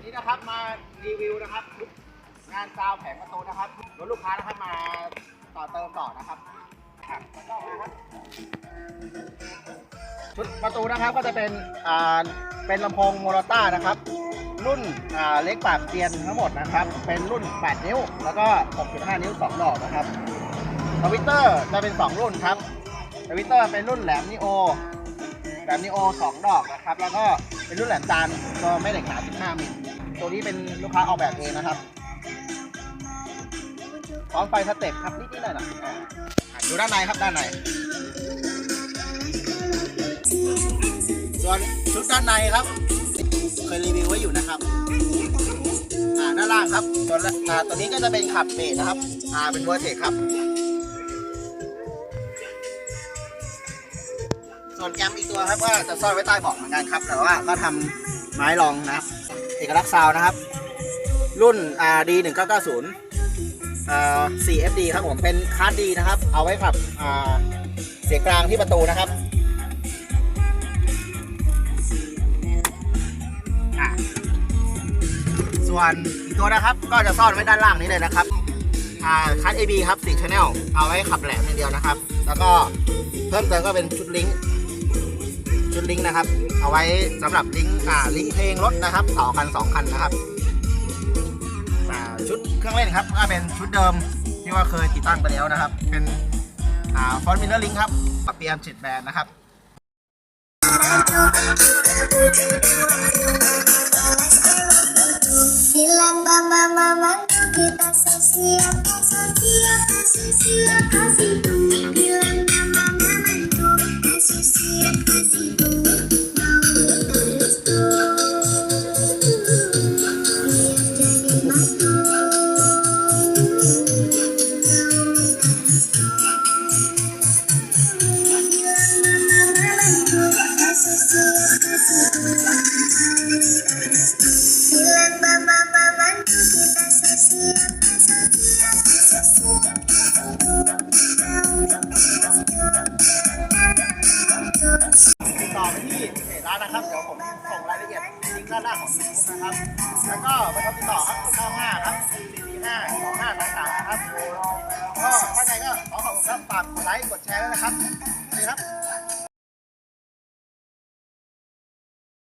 วันนี้นะครับมารีวิวนะครับงานซาวแผงประตูนะครับรถลูกค้านะครับมาต่อเติมต่อนะครับชุดประตูนะครับก็จะเป็นอ่าเป็นลำโพงโมโนต้านะครับ รุ่นอ่าเล็กปากเตียนทั้งหมดนะครับ เป็นรุ่น 8 นิ้ว แล้วก็ 6.5 นิ้ว 2 ดอกนะครับทวิตเตอร์จะเป็น 2 รุ่นครับทวิตเตอร์เป็นรุ่นแหลมนิโอแหลมนิโอ 2 ดอกนะครับ แล้วก็เป็นรุ่นแหลมจานก็ไม่เหล็กหนา 15 มิล ตัวนี้เป็นลูกค้าออกแบบเองนะครับพร้อมไฟสเต็ปครับนิดๆหน่อยๆอ่าอะดูด้านในครับด้านในส่วนชุดด้านในครับ เคยรีวิวไว้อยู่นะครับอ่าด้านล่างครับตัวอ่าตัวนี้ก็จะเป็นขับเบสนะครับอ่าเป็นเวอร์เทคครับ ส่วนแกมอีกตัวครับก็จะซ่อนไว้ใต้เบาะเหมือนกันครับ แต่ว่าก็ทำไม้รองนะครับ เอกลักษณ์ซาวนะครับ รุ่น RD 1990อ่า 4FD ครับผมเป็นคาร์ดดีนะครับ เอาไว้ขับเสียงกลางที่ประตูนะครับส่วนอีกตัวนะครับก็จะซ่อนไว้ด้านล่างนี้เลยนะครับคัส AB ครับ4 Channel เอาไว้ขับแหลมอย่างเดียวนะครับ แล้วก็เพิ่มเติมก็เป็นชุดลิงก์ ชุดลิงก์นะครับ เอาไว้สำหรับลิงก์อ่าลิงก์เพลงรถนะครับต่อกันสองคันนะครับอ่าชุดเครื่องเล่นครับก็เป็นชุดเดิมที่ว่าเคยติดตั้งไปแล้วนะครับ เป็นอ่าฟอนต์มิลเลอร์ลิงครับปรับเปลี่ยนเจ็ดแบนนะครับ Silang mama mamaku kita sosial sosial sosial kasih ติดต่อไปที่เพจร้านนะครับ เดี๋ยวผมส่งรายละเอียดลิงก์ด้านหน้าของยูทูบนะครับ แล้วก็ไปติดต่อครับ095ครับ445 2533นะครับ ก็ถ้าไงก็ขอขอบคุณครับ ฝากกดไลค์ กดแชร์ด้วยนะครับดีครับ